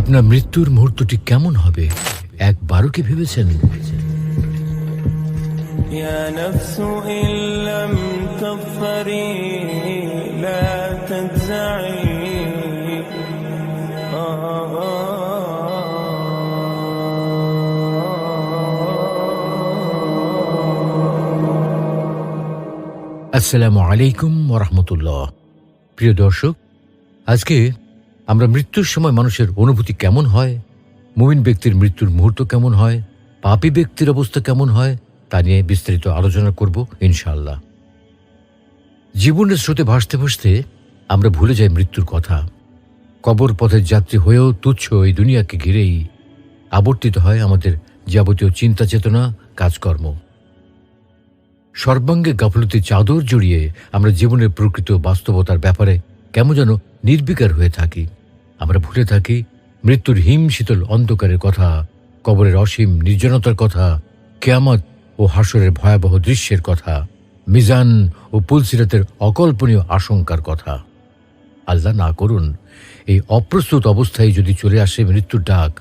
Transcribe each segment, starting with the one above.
আপনার মৃত্যুর মুহূর্তটি কেমন হবে একবারও কি ভেবেছেন يا نفس إن لم تظفري لا تجزعي আসসালামু আলাইকুম ওরহমতুল্লাহ প্রিয় দর্শক আজকে আমরা মৃত্যুর সময় মানুষের অনুভূতি কেমন হয়? মুমিন ব্যক্তির মৃত্যুর মুহূর্ত কেমন হয়? পাপী ব্যক্তির অবস্থা কেমন হয়? তা নিয়ে বিস্তারিত আলোচনা করব ইনশাল্লাহ জীবনের স্রোতে ভাসতে ভাসতে আমরা ভুলে যাই মৃত্যুর কথা। কবর পথের যাত্রী হয়েও তুচ্ছ এই দুনিয়াকে ঘিরেই আবর্তিত হয় আমাদের যাবতীয় চিন্তা চেতনা, কাজকর্ম। সর্বাঙ্গে গাফলতি চাদর জড়িয়ে আমরা জীবনের প্রকৃত বাস্তবতার ব্যাপারে কেমন যেন নির্বিকার হয়ে থাকি। আমরা ভুলে থাকি মৃত্যুর হিম শীতল অন্ধকারের কথা, কবরের অসীম নির্জনতার কথা, কেয়ামত ও হাসরের ভয়াবহ দৃশ্যের কথা, মিজান ও পুলসিরাতের অকল্পনীয় আশঙ্কার কথা। আল্লাহ না করুন, এই অপ্রস্তুত অবস্থায় যদি চলে আসে মৃত্যুর ডাক,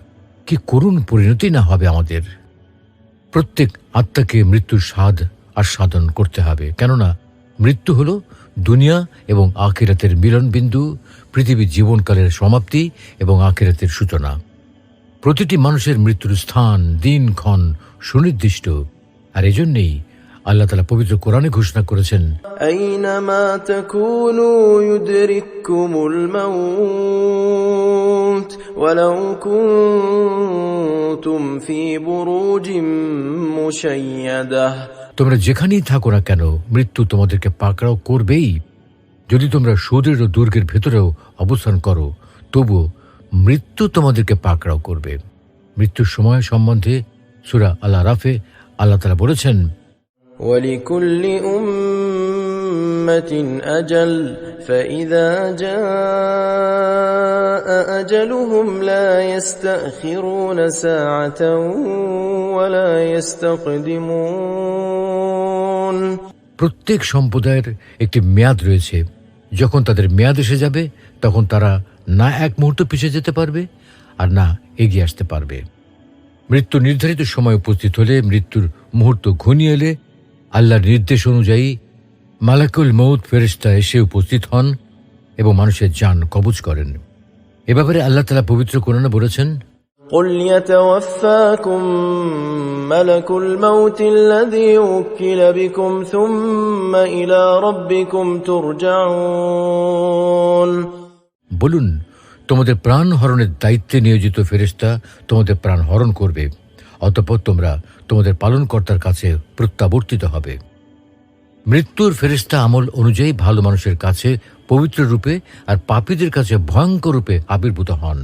কি করুণ পরিণতি না হবে আমাদের? প্রত্যেক আত্মাকে মৃত্যুর স্বাদ আস্বাদন করতে হবে। কেননা মৃত্যু হল দুনিয়া এবং আখিরাতের মিলনবিন্দু পৃথিবীর জীবনকালের সমাপ্তি এবং আখিরাতের সূচনা প্রতিটি মানুষের মৃত্যুর স্থান দিনক্ষণ সুনির্দিষ্ট আর এজন্যেই আল্লাহ তালা পবিত্র কোরআনে ঘোষণা করেছেন أينما تكونوا يدرككم الموت ولو كنتم في بروج مشيده তোমরা যেখানেই থাকো না কেন মৃত্যু তোমাদেরকে পাকড়াও করবেই যদি তোমরা সুদৃঢ় দুর্গের ভেতরেও অবস্থান করো তবু মৃত্যু তোমাদেরকে পাকড়াও করবে মৃত্যুর সময় সম্বন্ধে সুরা আল্লাহ রাফে আল্লাহ তালা বলেছেন ولكل أمة أجل فإذا جاء أجلهم لا يستأخرون ساعة ولا يستقدمون প্রত্যেক সম্প্রদায়ের একটি মেয়াদ রয়েছে যখন তাদের মেয়াদ এসে যাবে, তখন তারা না এক মুহূর্ত পিছিয়ে যেতে পারবে আর না এগিয়ে আসতে পারবে। মৃত্যু নির্ধারিত সময় উপস্থিত হলে, মৃত্যুর মুহূর্ত ঘনিয়ে এলে আল্লাহর নির্দেশ অনুযায়ী মালাকুল মৌত ফেরিস্তা এসে উপস্থিত হন এবং মানুষের যান কবজ করেন। এ ব্যাপারে আল্লাহ তালা পবিত্র কোরআনে বলেছেন قل يتوفاكم ملك الموت الذي وكل بكم ثم إلى ربكم ترجعون বলুন তোমাদের প্রাণ হরণের দায়িত্বে নিয়োজিত ফেরেশতা তোমাদের প্রাণ হরণ করবে অতঃপর তোমরা তোমাদের পালনকর্তার কাছে প্রত্যাবর্তিত হবে মৃত্যুর ফেরেশতা আমল অনুযায়ী ভালো মানুষের কাছে পবিত্র রূপে আর পাপীদের কাছে ভয়ঙ্কর রূপে আবির্ভূত হন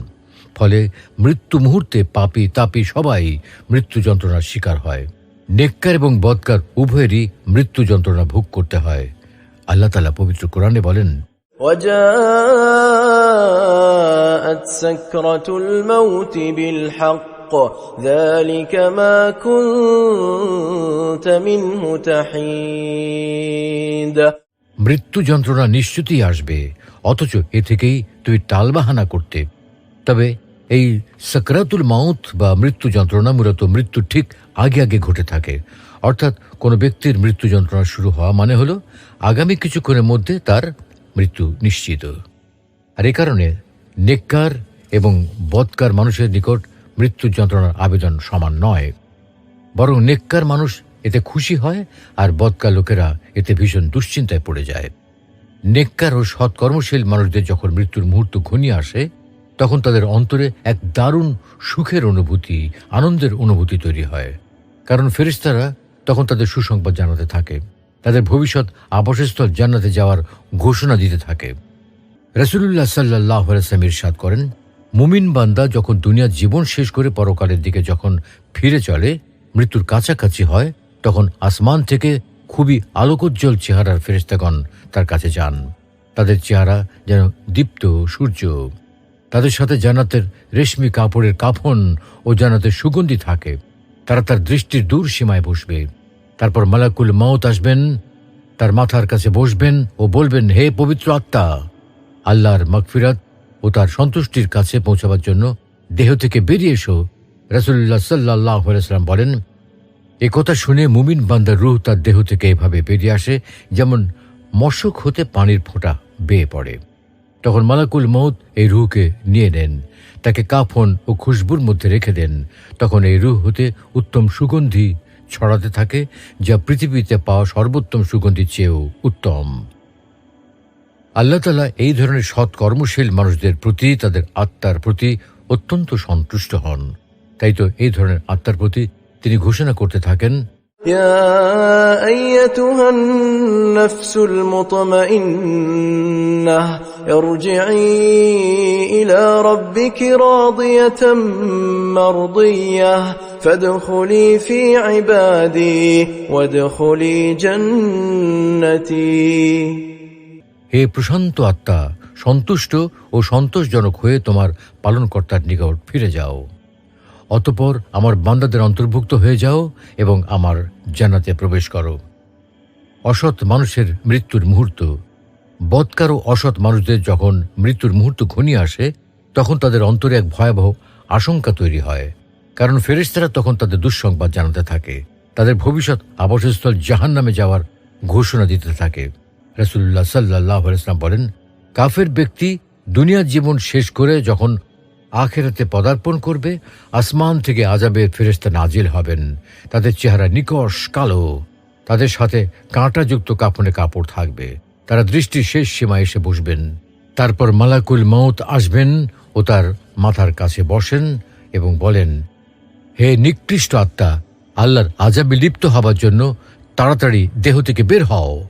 ফলে মৃত্যু মুহূর্তে পাপী তাপী সবাই মৃত্যু যন্ত্রণার শিকার হয় নেককার এবং বদকার উভয়েরই মৃত্যু যন্ত্রণা ভোগ করতে হয় আল্লাহ তালা পবিত্র কোরআনে বলেন وجاءت سكرة الموت بالحق ذلك ما كنت منه تحيد মৃত্যু যন্ত্রণা নিশ্চিতই আসবে অথচ এ থেকেই তুই টালবাহানা করতে তবে এই সাকরাতুল মাউত বা মৃত্যু যন্ত্রণা মূলত মৃত্যু ঠিক আগে আগে ঘটে থাকে। অর্থাৎ কোনো ব্যক্তির মৃত্যু যন্ত্রণা শুরু হওয়া মানে হলো আগামী কিছুক্ষণের মধ্যে তার মৃত্যু নিশ্চিত। আর এ কারণে নেককার এবং বদকার মানুষের নিকট মৃত্যু যন্ত্রণার আবেদন সমান নয়। বরং নেককার মানুষ এতে খুশি হয় আর বদকা লোকেরা এতে ভীষণ দুশ্চিন্তায় পড়ে যায়। নেককার ও সৎকর্মশীল মানুষদের যখন মৃত্যুর মুহূর্ত ঘনিয়ে আসে তখন তাদের অন্তরে এক দারুণ সুখের অনুভূতি, আনন্দের অনুভূতি তৈরি হয়। কারণ ফেরিস্তারা তখন তাদের সুসংবাদ জানাতে থাকে। তাদের ভবিষ্যৎ আবাসস্থল জান্নাতে যাওয়ার ঘোষণা দিতে থাকে। রসুল্লাহ সাল্লাহ সাল্লাম ইরশাদ করেন, মুমিন বান্দা যখন দুনিয়ার জীবন শেষ করে পরকালের দিকে যখন ফিরে চলে, মৃত্যুর কাছাকাছি হয়, তখন আসমান থেকে খুবই আলোকোজ্জ্বল চেহারার ফেরেস্তাগণ তার কাছে যান। তাদের চেহারা যেন দীপ্ত সূর্য। তাদের সাথে জান্নাতের রেশমি কাপড়ের কাফন ও জান্নাতের সুগন্ধি থাকে। তারা তার দৃষ্টির দূর সীমায় বসবে। তারপর মালাকুল মাউত আসবেন, তার মাথার কাছে বসবেন ও বলবেন, হে পবিত্র আত্মা, আল্লাহর মগফিরাত ও তার সন্তুষ্টির কাছে পৌঁছাবার জন্য দেহ থেকে বেরিয়ে এসো। রসুল্লাহ সাল্লাহ সাল্লাম বলেন, এ কথা শুনে মুমিন বান্দার রুহ তার দেহ থেকে এভাবে বেরিয়ে আসে, যেমন মশক হতে পানির ফোঁটা বেয়ে পড়ে। তখন মালাকুল মৌত এই রুহকে নিয়ে নেন। তাকে কাফন ও খুশবুর মধ্যে রেখে দেন। তখন এই রুহ হতে উত্তম সুগন্ধি ছড়াতে থাকে, যা পৃথিবীতে পাওয়া সর্বোত্তম সুগন্ধির চেয়েও উত্তম। আল্লাহ তালা এই ধরনের সৎ কর্মশীল মানুষদের প্রতি তাদের আত্মার প্রতি অত্যন্ত সন্তুষ্ট হন। তাই তো এই ধরনের আত্মার প্রতি তিনি ঘোষণা করতে থাকেন, ইয়া ارجعي إلى ربك راضية مرضية فادخلي في عبادي وادخلي جنتي হে প্রশান্ত আত্মা সন্তুষ্ট ও সন্তোষজনক হয়ে তোমার পালনকর্তার নিকট ফিরে যাও অতপর আমার বান্দাদের অন্তর্ভুক্ত হয়ে যাও এবং আমার জান্নাতে প্রবেশ করো অসৎ মানুষের মৃত্যুর মুহূর্ত বৎকার ও অসৎ মানুষদের যখন মৃত্যুর মুহূর্ত ঘনিয়ে আসে, তখন তাদের অন্তরে এক ভয়াবহ আশঙ্কা তৈরি হয়। কারণ ফেরেশতারা তখন তাদের দুঃসংবাদ জানাতে থাকে। তাদের ভবিষ্যৎ আবাসস্থল জাহান নামে যাওয়ার ঘোষণা দিতে থাকে। রসুল্লাহ সাল্লাহ ইসলাম বলেন, কাফের ব্যক্তি দুনিয়ার জীবন শেষ করে যখন আখেরাতে পদার্পণ করবে, আসমান থেকে আজাবে ফেরেস্তা নাজিল হবেন। তাদের চেহারা নিকষ কালো। তাদের সাথে কাঁটাযুক্ত কাপড়ে কাপড় থাকবে। তারা দৃষ্টির শেষ সীমায় এসে বসবেন। তারপর মালাকুল মৌত আসবেন ও তার মাথার কাছে বসেন এবং বলেন, হে নিকৃষ্ট আত্মা, আল্লাহর আজাবে লিপ্ত হবার জন্য তাড়াতাড়ি দেহ থেকে বের হও।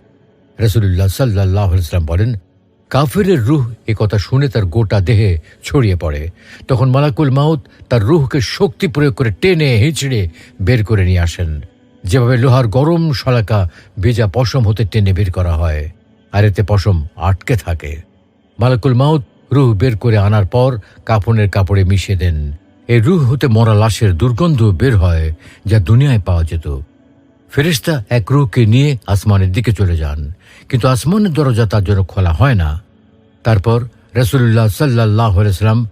রসুল্লাহ সাল্লাহ ইসলাম বলেন, কাফিরের রুহ এ কথা শুনে তার গোটা দেহে ছড়িয়ে পড়ে। তখন মালাকুল মাউত তার রুহকে শক্তি প্রয়োগ করে টেনে, হিঁচড়ে বের করে নিয়ে আসেন। যেভাবে লোহার গরম শলাকা ভেজা পশম হতে টেনে বের করা হয়। আর এতে পশম আটকে থাকে। মালাকুল মাউত রুহ বের করে আনার পর কাপনের কাপড়ে মিশিয়ে দেন। এই রুহ হতে মরা লাশের দুর্গন্ধ বের হয় যা দুনিয়ায় পাওয়া যেত। ফেরেশতা এক রুহকে নিয়ে আসমানের দিকে চলে যান। কিন্তু আসমানের দরজা তার জন্য খোলা হয় না। তারপর রসুল্লাহ সাল্লাহ সাল্লাম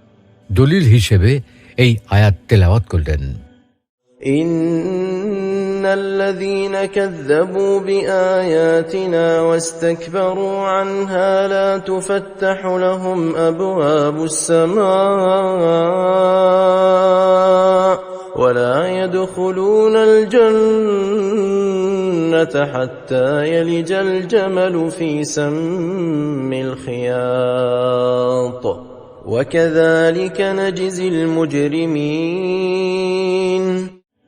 দলিল হিসেবে এই আয়াত তেলাওয়াত করলেন। إن الذين كذبوا بآياتنا واستكبروا عنها لا تفتح لهم أبواب السماء ولا يدخلون الجنة حتى يلج الجمل في سم الخياط وكذلك نجزي المجرمين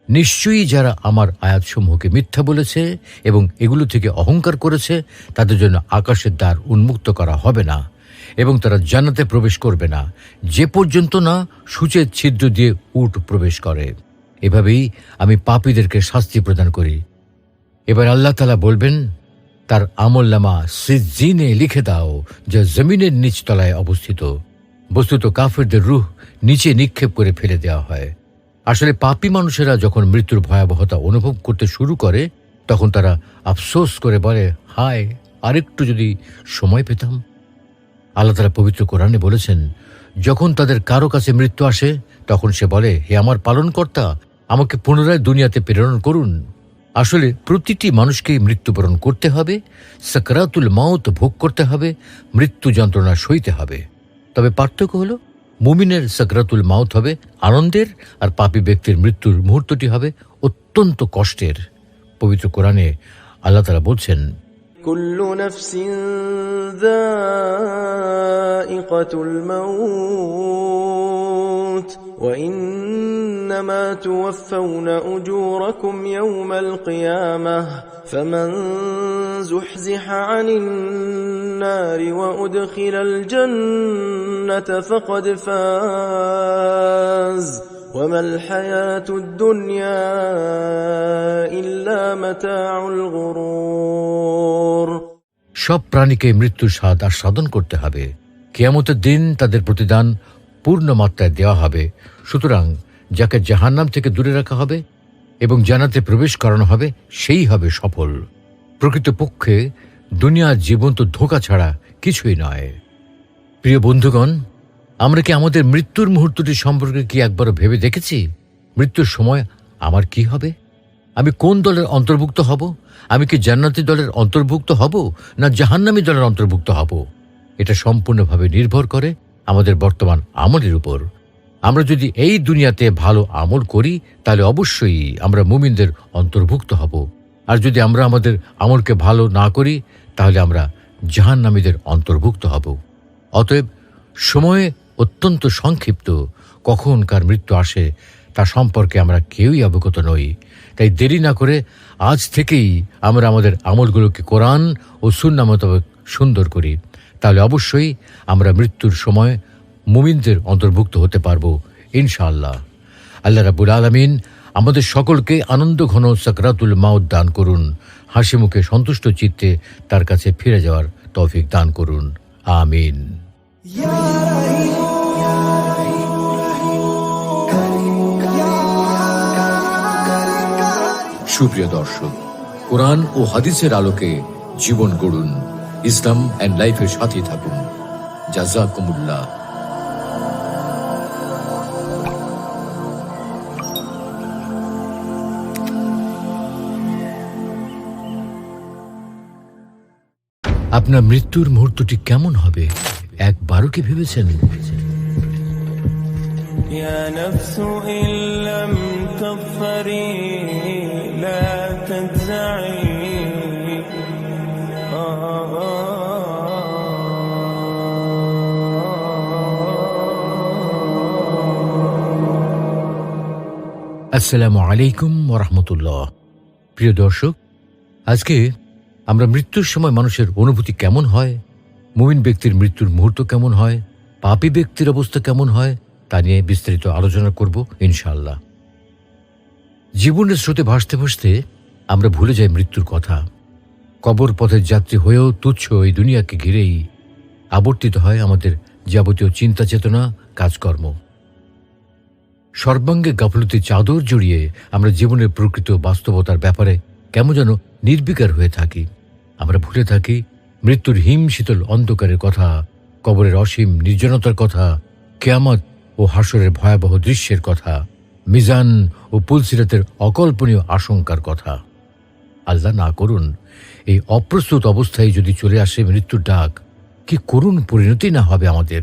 নিশ্চয়ই যারা আমার আয়াতসমূহকে মিথ্যা বলেছে এবং এগুলো থেকে অহংকার করেছে, তাদের জন্য আকাশের দ্বার উন্মুক্ত করা হবে না এবং তারা জান্নাতে প্রবেশ করবে না। যে পর্যন্ত না সূচের ছিদ্র দিয়ে উট প্রবেশ করে। এভাবেই আমি পাপীদেরকে শাস্তি প্রদান করি। এবার আল্লাহ তালা বলবেন, তার আমল আমল্লামা সিজিনে লিখে দাও, যা জমিনের নিচতলায় অবস্থিত। বস্তুত কাফেরদের রুহ নিচে নিক্ষেপ করে ফেলে দেওয়া হয়। আসলে পাপী মানুষেরা যখন মৃত্যুর ভয়াবহতা অনুভব করতে শুরু করে, তখন তারা আফসোস করে বলে, হায়, আরেকটু যদি সময় পেতাম। আল্লাহ তালা পবিত্র কোরআনে বলেছেন, যখন তাদের কারও কাছে মৃত্যু আসে, তখন সে বলে, হে আমার পালনকর্তা, আমাকে পুনরায় দুনিয়াতে প্রেরণ করুন। আসলে প্রতিটি মানুষকেই মৃত্যুবরণ করতে হবে, সাকরাতুল মাউত ভোগ করতে হবে, মৃত্যু যন্ত্রণা সইতে হবে। তবে পার্থক্য হলো মুমিনের সাকরাতুল মাউত হবে আনন্দের আর পাপী ব্যক্তির মৃত্যুর মুহূর্তটি হবে অত্যন্ত কষ্টের পবিত্র কোরআনে আল্লাহ তালা বলছেন كل نفس ذائقة الموت وإنما توفون أجوركم يوم القيامة فمن زحزح عن النار وأدخل الجنة فقد فاز وما الحياة الدنيا إلا متاع الغرور সব প্রাণীকে মৃত্যুর স্বাদ আস্বাদন করতে হবে কেয়ামতের দিন তাদের প্রতিদান পূর্ণ মাত্রায় দেওয়া হবে সুতরাং যাকে জাহান্নাম থেকে দূরে রাখা হবে এবং জানাতে প্রবেশ করানো হবে, সেই হবে সফল। প্রকৃতপক্ষে দুনিয়ার জীবন তো ধোঁকা ছাড়া কিছুই নয়। প্রিয় বন্ধুগণ, আমরা কি আমাদের মৃত্যুর মুহূর্তটি সম্পর্কে কি একবারও ভেবে দেখেছি? মৃত্যুর সময় আমার কি হবে? আমি কোন দলের অন্তর্ভুক্ত হব? আমি কি জান্নাতি দলের অন্তর্ভুক্ত হব, না জাহান্নামী দলের অন্তর্ভুক্ত হব? এটা সম্পূর্ণভাবে নির্ভর করে আমাদের বর্তমান আমলের উপর। আমরা যদি এই দুনিয়াতে ভালো আমল করি, তাহলে অবশ্যই আমরা মুমিনদের অন্তর্ভুক্ত হব। আর যদি আমরা আমাদের আমলকে ভালো না করি, তাহলে আমরা জাহান্নামীদের অন্তর্ভুক্ত হব। অতএব সময়ে অত্যন্ত সংক্ষিপ্ত। কখন কার মৃত্যু আসে, তা সম্পর্কে আমরা কেউই অবগত নই। তাই দেরি না করে আজ থেকেই আমরা আমাদের আমলগুলোকে কোরআন ও সুন্না মোতাবেক সুন্দর করি। তাহলে অবশ্যই আমরা মৃত্যুর সময় মুমিনদের অন্তর্ভুক্ত হতে পারব ইনশাআল্লাহ। আল্লাহ রাবুল আলমিন আমাদের সকলকে আনন্দ ঘন সাকরাতুল মাউদ দান করুন হাসি মুখে সন্তুষ্ট চিত্তে তার কাছে ফিরে যাওয়ার তৌফিক দান করুন। আমিন। সুপ্রিয় দর্শক কোরআন ও হাদিসের আলোকে জীবন গড়ুন ইসলাম অ্যান্ড লাইফের সাথে থাকুন। জাজাকুমুল্লাহ আপনার মৃত্যুর মুহূর্তটি কেমন হবে একবারও কি ভেবেছেন يا نفس إن لم تظفري لا تجزعي আসসালামু আলাইকুম ওরহমতুল্লাহ প্রিয় দর্শক আজকে আমরা মৃত্যুর সময় মানুষের অনুভূতি কেমন হয়? মুমিন ব্যক্তির মৃত্যুর মুহূর্ত কেমন হয়? পাপী ব্যক্তির অবস্থা কেমন হয়? তা নিয়ে বিস্তারিত আলোচনা করব ইনশাল্লাহ জীবনের স্রোতে ভাসতে ভাসতে আমরা ভুলে যাই মৃত্যুর কথা। কবর পথের যাত্রী হয়েও তুচ্ছ এই দুনিয়াকে ঘিরেই আবর্তিত হয় আমাদের যাবতীয় চিন্তা চেতনা, কাজকর্ম। সর্বাঙ্গে গাফলতি চাদর জড়িয়ে আমরা জীবনের প্রকৃত বাস্তবতার ব্যাপারে কেমন যেন নির্বিকার হয়ে থাকি। আমরা ভুলে থাকি মৃত্যুর হিম শীতল অন্ধকারের কথা, কবরের অসীম নির্জনতার কথা, কেয়ামত ও হাসরের ভয়াবহ দৃশ্যের কথা, মিজান ও পুলসিরাতের অকল্পনীয় আশঙ্কার কথা। আল্লাহ না করুন, এই অপ্রস্তুত অবস্থায় যদি চলে আসে মৃত্যুর ডাক, কি করুণ পরিণতি না হবে আমাদের?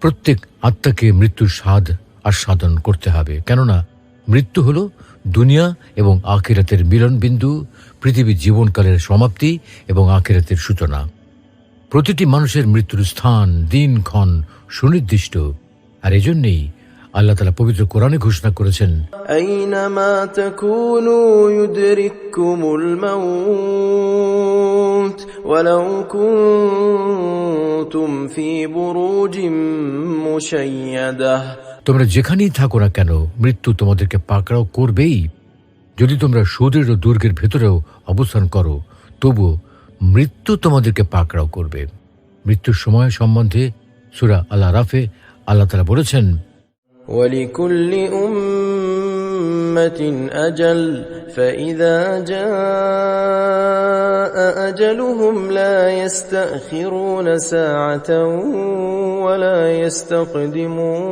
প্রত্যেক আত্মাকে মৃত্যুর স্বাদ আস্বাদন করতে হবে। কেননা, মৃত্যু হল দুনিয়া এবং আখিরাতের মিলনবিন্দু পৃথিবীর জীবনকালের সমাপ্তি এবং আখিরাতের সূচনা প্রতিটি মানুষের মৃত্যুর স্থান দিনক্ষণ সুনির্দিষ্ট আর এজন্যেই আল্লাহ তালা পবিত্র কোরআনে ঘোষণা করেছেন أينما تكونوا يدرككم الموت ولو كنتم في بروج مشيده তোমরা যেখানেই থাকো না কেন মৃত্যু তোমাদেরকে পাকড়াও করবেই যদি তোমরা সুদৃঢ় দুর্গের ভেতরেও অবস্থান করো তবুও মৃত্যু তোমাদেরকে পাকড়াও করবে মৃত্যুর সময় সম্বন্ধে সুরা আল্লাহ রাফে আল্লাহ তালা বলেছেন ولكل أمة أجل فإذا جاء أجلهم لا يستأخرون ساعة ولا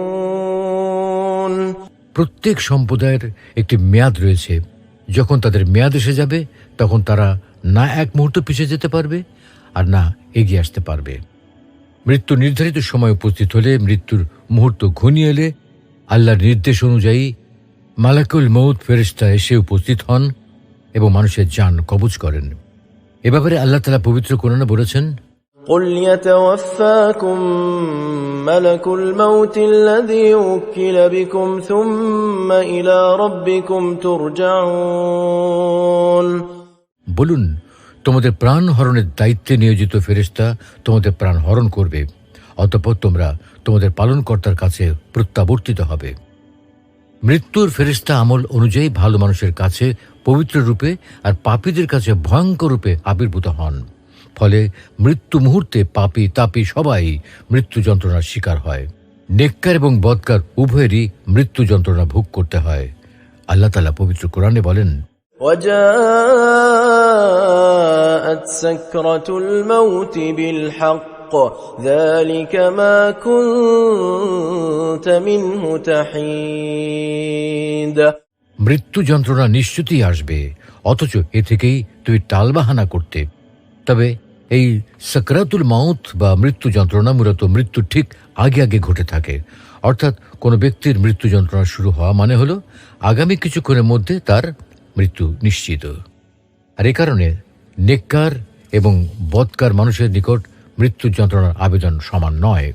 يستقدمون প্রত্যেক সম্প্রদায়ের একটি মেয়াদ রয়েছে। যখন তাদের মেয়াদ এসে যাবে, তখন তারা না এক মুহূর্ত পিছিয়ে যেতে পারবে আর না এগিয়ে আসতে পারবে। মৃত্যু নির্ধারিত সময় উপস্থিত হলে মৃত্যুর মুহূর্ত ঘনিয়ে এলে আল্লাহর নির্দেশ অনুযায়ী মালাকুল মৌত ফেরিস্তা এসে উপস্থিত হন এবং মানুষের যান কবজ করেন। এ ব্যাপারে আল্লাহ তালা পবিত্র কোরআনে বলেছেন قل يتوفاكم ملك الموت الذي وكل بكم ثم إلى ربكم ترجعون বলুন তোমাদের প্রাণ হরণের দায়িত্বে নিয়োজিত ফেরেশতা তোমাদের প্রাণ হরণ করবে অতঃপর তোমরা তোমাদের পালনকর্তার কাছে প্রত্যাবর্তিত হবে মৃত্যুর ফেরিস্তা আমল অনুযায়ী ভালো মানুষের কাছে পবিত্র রূপে আর পাপীদের কাছে ভয়ঙ্কর রূপে আবির্ভূত হন ফলে মৃত্যু মুহূর্তে পাপী তাপী সবাই মৃত্যু যন্ত্রণার শিকার হয় নেককার এবং বদকার উভয়েরই মৃত্যু যন্ত্রণা ভোগ করতে হয় আল্লাহ তালা পবিত্র কোরআনে বলেন وجاءت سكرة الموت بالحق ذلك ما كنت منه تحيد মৃত্যু যন্ত্রণা নিশ্চিতই আসবে অথচ এ থেকেই তুই টালবাহানা করতে তবে এই সকরাতুল মাউথ বা মৃত্যু যন্ত্রণা মূলত মৃত্যু ঠিক আগে আগে ঘটে থাকে। অর্থাৎ কোনো ব্যক্তির মৃত্যু যন্ত্রণা শুরু হওয়া মানে হলো আগামী কিছুক্ষণের মধ্যে তার মৃত্যু নিশ্চিত। আর এ কারণে নেককার এবং বদকার মানুষের নিকট মৃত্যু যন্ত্রণার আবেদন সমান নয়।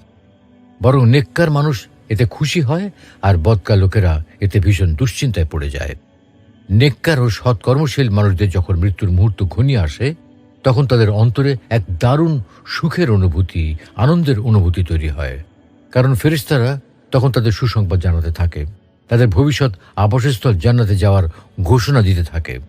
বরং নেককার মানুষ এতে খুশি হয় আর বদকার লোকেরা এতে ভীষণ দুশ্চিন্তায় পড়ে যায়। নেককার ও সৎকর্মশীল মানুষদের যখন মৃত্যুর মুহূর্ত ঘনিয়ে আসে তখন তাদের অন্তরে এক দারুণ সুখের অনুভূতি, আনন্দের অনুভূতি তৈরি হয়। কারণ ফেরেশতারা তখন তাদের সুসংবাদ জানাতে থাকে। তাদের ভবিষ্যৎ আবাসস্থল জান্নাতে যাওয়ার ঘোষণা দিতে থাকে।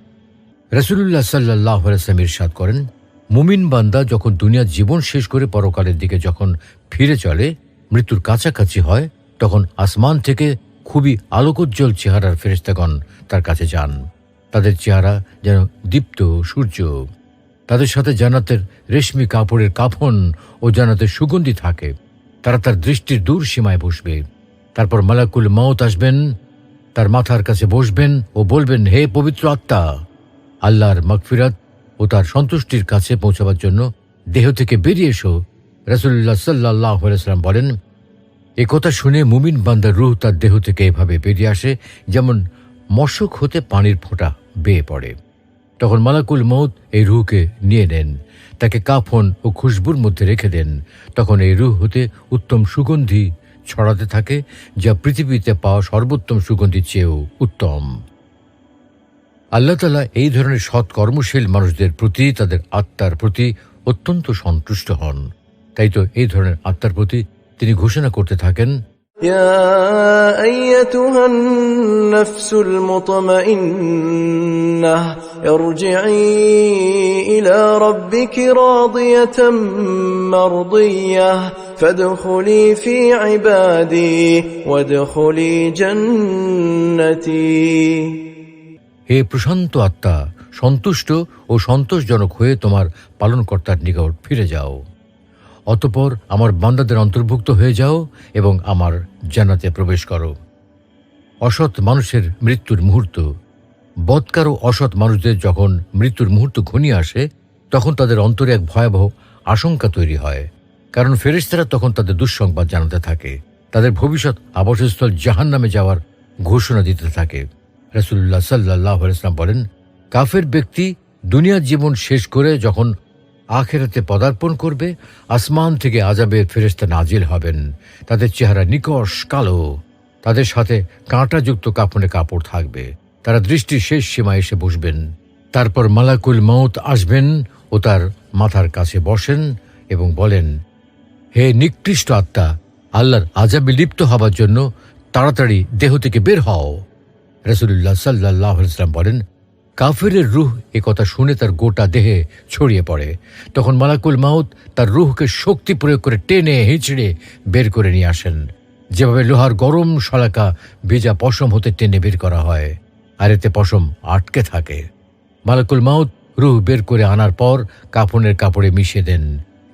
রসুল্লাহ সাল্লাহ আলাইসলাম ইরশাদ করেন, মুমিন বান্দা যখন দুনিয়ার জীবন শেষ করে পরকালের দিকে যখন ফিরে চলে, মৃত্যুর কাছাকাছি হয়, তখন আসমান থেকে খুবই আলোকোজ্জ্বল চেহারার ফেরেস্তাগণ তার কাছে যান। তাদের চেহারা যেন দীপ্ত, সূর্য। তাদের সাথে জান্নাতের রেশমি কাপড়ের কাফন ও জান্নাতের সুগন্ধি থাকে। তারা তার দৃষ্টির দূর সীমায় বসবে। তারপর মালাকুল মাউত আসবেন, তার মাথার কাছে বসবেন ও বলবেন, হে পবিত্র আত্মা, আল্লাহর মকফিরাত ও তার সন্তুষ্টির কাছে পৌঁছাবার জন্য দেহ থেকে বেরিয়ে এসো। রসুল্লাহ সাল্লাহ বলেন, এ কথা শুনে মুমিন বান্দার রুহ তার দেহ থেকে এভাবে বেরিয়ে আসে, যেমন মশক হতে পানির ফোঁটা বেয়ে পড়ে। তখন মালাকুল মৌত এই রুহকে নিয়ে নেন। তাকে কাফন ও খুশবুর মধ্যে রেখে দেন। তখন এই রুহ হতে উত্তম সুগন্ধি ছড়াতে থাকে, যা পৃথিবীতে পাওয়া সর্বোত্তম সুগন্ধির চেয়েও উত্তম। আল্লাহ তালা এই ধরনের সৎ কর্মশীল মানুষদের প্রতি, তাদের আত্মার প্রতি অত্যন্ত সন্তুষ্ট হন। তাই তো এই ধরনের আত্মার প্রতি তিনি ঘোষণা করতে থাকেন يا أيتها النفس المطمئنة ارجعي إلى ربك راضية مرضية فادخلي في عبادي وادخلي جنتي হে প্রশান্ত আত্মা সন্তুষ্ট ও সন্তোষজনক হয়ে তোমার পালনকর্তার নিকট ফিরে যাও অতপর আমার বান্দাদের অন্তর্ভুক্ত হয়ে যাও এবং আমার জান্নাতে প্রবেশ করো। অসৎ মানুষের মৃত্যুর মুহূর্ত। বৎকার ও অসৎ মানুষদের যখন মৃত্যুর মুহূর্ত ঘনিয়ে আসে, তখন তাদের অন্তরে এক ভয়াবহ আশঙ্কা তৈরি হয়। কারণ ফেরেশতারা তখন তাদের দুঃসংবাদ জানাতে থাকে। তাদের ভবিষ্যৎ আবাসস্থল জাহান নামে যাওয়ার ঘোষণা দিতে থাকে। রসুল্লাহ সাল্লাহ ইসলাম বলেন, কাফের ব্যক্তি দুনিয়ার জীবন শেষ করে যখন আখেরাতে পদার্পণ করবে, আসমান থেকে আজাবের ফেরেস্তা নাজিল হবেন। তাদের চেহারা নিকষ কালো। তাদের সাথে কাঁটাযুক্ত কাপড়ে কাপড় থাকবে। তারা দৃষ্টির শেষ সীমায় এসে বসবেন। তারপর মালাকুল মৌত আসবেন ও তার মাথার কাছে বসেন এবং বলেন, হে নিকৃষ্ট আত্মা, আল্লাহর আজাবে লিপ্ত হবার জন্য তাড়াতাড়ি দেহ থেকে বের হও। রসুল্লাহ সাল্লাহ ইসলাম বলেন কাফেরের রুহ এ কথা শুনে তার গোটা দেহে ছড়িয়ে পড়ে। তখন মালাকুল মাউত তার রুহকে শক্তি প্রয়োগ করে টেনে, হিঁচড়ে বের করে নিয়ে আসেন। যেভাবে লোহার গরম শলাকা ভেজা পশম হতে টেনে বের করা হয়, আর এতে পশম আটকে থাকে। মালাকুল মাউত রুহ বের করে আনার পর কাপনের কাপড়ে মিশিয়ে দেন।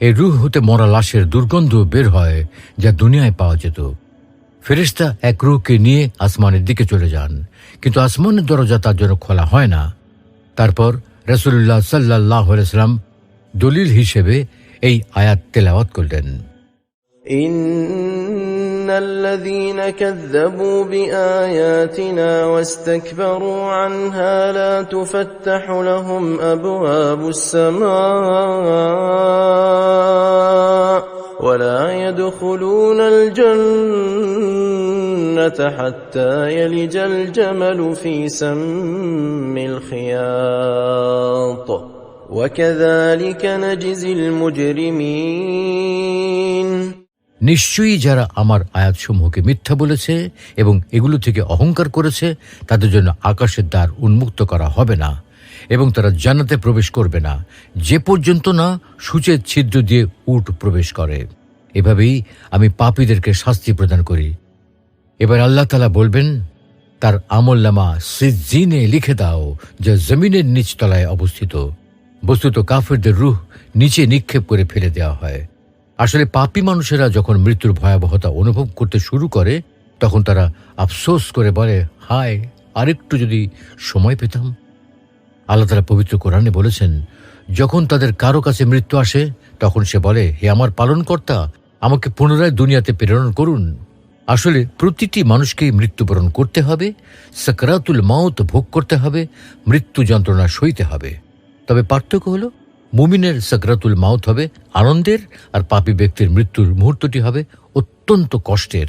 এই রুহ হতে মরা লাশের দুর্গন্ধ বের হয়, যা দুনিয়ায় পাওয়া যেত। ফেরেশতা এক রুহকে নিয়ে আসমানের দিকে চলে যান। কিন্তু আসমানের দরজা তার জন্য খোলা হয় না তারপর রসুল্লাহ সাল্লাহ সাল্লাম দলিল হিসেবে এই আয়াত তেলাওয়াত করলেন إن الذين كذبوا بآياتنا واستكبروا عنها لا تفتح لهم أبواب السماء ولا يدخلون الجنة حتى يلج الجمل في سم الخياط وكذلك نجزي المجرمين নিশ্চয়ই যারা আমার আয়াতসমূহকে মিথ্যা বলেছে এবং এগুলো থেকে অহংকার করেছে তাদের জন্য আকাশের দ্বার উন্মুক্ত করা হবে না এবং তারা জান্নাতে প্রবেশ করবে না। যে পর্যন্ত না সূচের ছিদ্র দিয়ে উট প্রবেশ করে। এভাবেই আমি পাপীদেরকে শাস্তি প্রদান করি। এবার আল্লাহ তালা বলবেন, তার আমল আমল্লামা সিজিনে লিখে দাও, যা জমিনের নিচতলায় অবস্থিত। বস্তুত কাফেরদের রুহ নিচে নিক্ষেপ করে ফেলে দেওয়া হয়। আসলে পাপী মানুষেরা যখন মৃত্যুর ভয়াবহতা অনুভব করতে শুরু করে, তখন তারা আফসোস করে বলে, হায়, আরেকটু যদি সময় পেতাম। আল্লাহ তালা পবিত্র কোরআনে বলেছেন, যখন তাদের কারও কাছে মৃত্যু আসে, তখন সে বলে, হে আমার পালনকর্তা, আমাকে পুনরায় দুনিয়াতে প্রেরণ করুন। আসলে প্রতিটি মানুষকেই মৃত্যুবরণ করতে হবে, সাকরাতুল মাউত ভোগ করতে হবে, মৃত্যু যন্ত্রণা সইতে হবে। তবে পার্থক্য হলো, মুমিনের সাকরাতুল মাউত হবে আনন্দের, আর পাপী ব্যক্তির মৃত্যুর মুহূর্তটি হবে অত্যন্ত কষ্টের।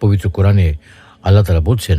পবিত্র কোরআনে আল্লাহ তারা বলছেন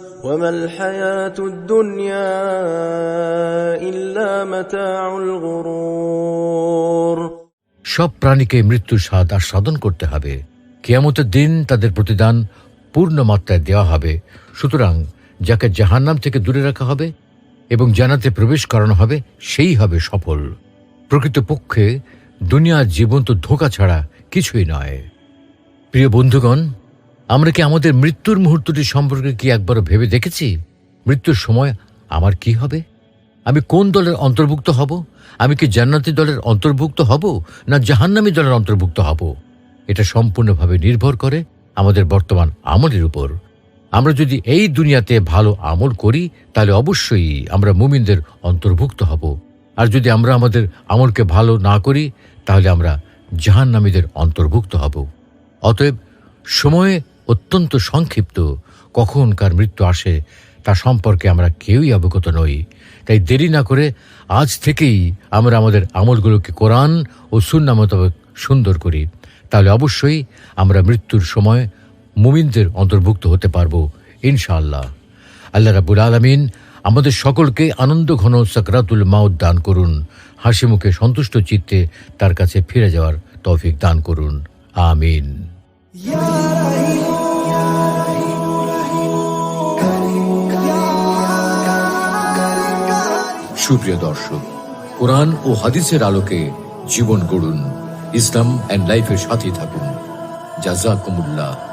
وما الحياة الدنيا إلا متاع الغرور সব প্রাণীকে মৃত্যুর স্বাদ আস্বাদন করতে হবে কেয়ামতের দিন তাদের প্রতিদান পূর্ণ মাত্রায় দেওয়া হবে সুতরাং যাকে জাহান্নাম থেকে দূরে রাখা হবে এবং জানাতে প্রবেশ করানো হবে সেই হবে সফল প্রকৃতপক্ষে দুনিয়ার জীবন তো ধোকা ছাড়া কিছুই নয় প্রিয় বন্ধুগণ আমরা কি আমাদের মৃত্যুর মুহূর্তটি সম্পর্কে কি একবার ভেবে দেখেছি? মৃত্যুর সময় আমার কি হবে? আমি কোন দলের অন্তর্ভুক্ত হব? আমি কি জান্নাতি দলের অন্তর্ভুক্ত হব না জাহান্নামী দলের অন্তর্ভুক্ত হব? এটা সম্পূর্ণভাবে নির্ভর করে আমাদের বর্তমান আমলের উপর। আমরা যদি এই দুনিয়াতে ভালো আমল করি, তাহলে অবশ্যই আমরা মুমিনদের অন্তর্ভুক্ত হব। আর যদি আমরা আমাদের আমলকে ভালো না করি, তাহলে আমরা জাহান্নামীদের অন্তর্ভুক্ত হব। অতএব সময়ে অত্যন্ত সংক্ষিপ্ত, কখন কার মৃত্যু আসে তা সম্পর্কে আমরা কেউই অবগত নই। তাই দেরি না করে আজ থেকেই আমরা আমাদের আমলগুলোকে কোরআন ও সুন্না মোতাবেক সুন্দর করি। তাহলে অবশ্যই আমরা মৃত্যুর সময় মুমিনদের অন্তর্ভুক্ত হতে পারব, ইনশাআল্লাহ। আল্লাহ রাবুল আলমিন আমাদের সকলকে আনন্দ ঘন সাকরাতুল মাউদ দান করুন, হাসি মুখে সন্তুষ্ট চিত্তে তার কাছে ফিরে যাওয়ার তৌফিক দান করুন। আমিন। সুপ্রিয় দর্শক কোরআন ও হাদিসের আলোকে জীবন গড়ুন ইসলাম অ্যান্ড লাইফের সাথে থাকুন। জাজাকুমুল্লাহ।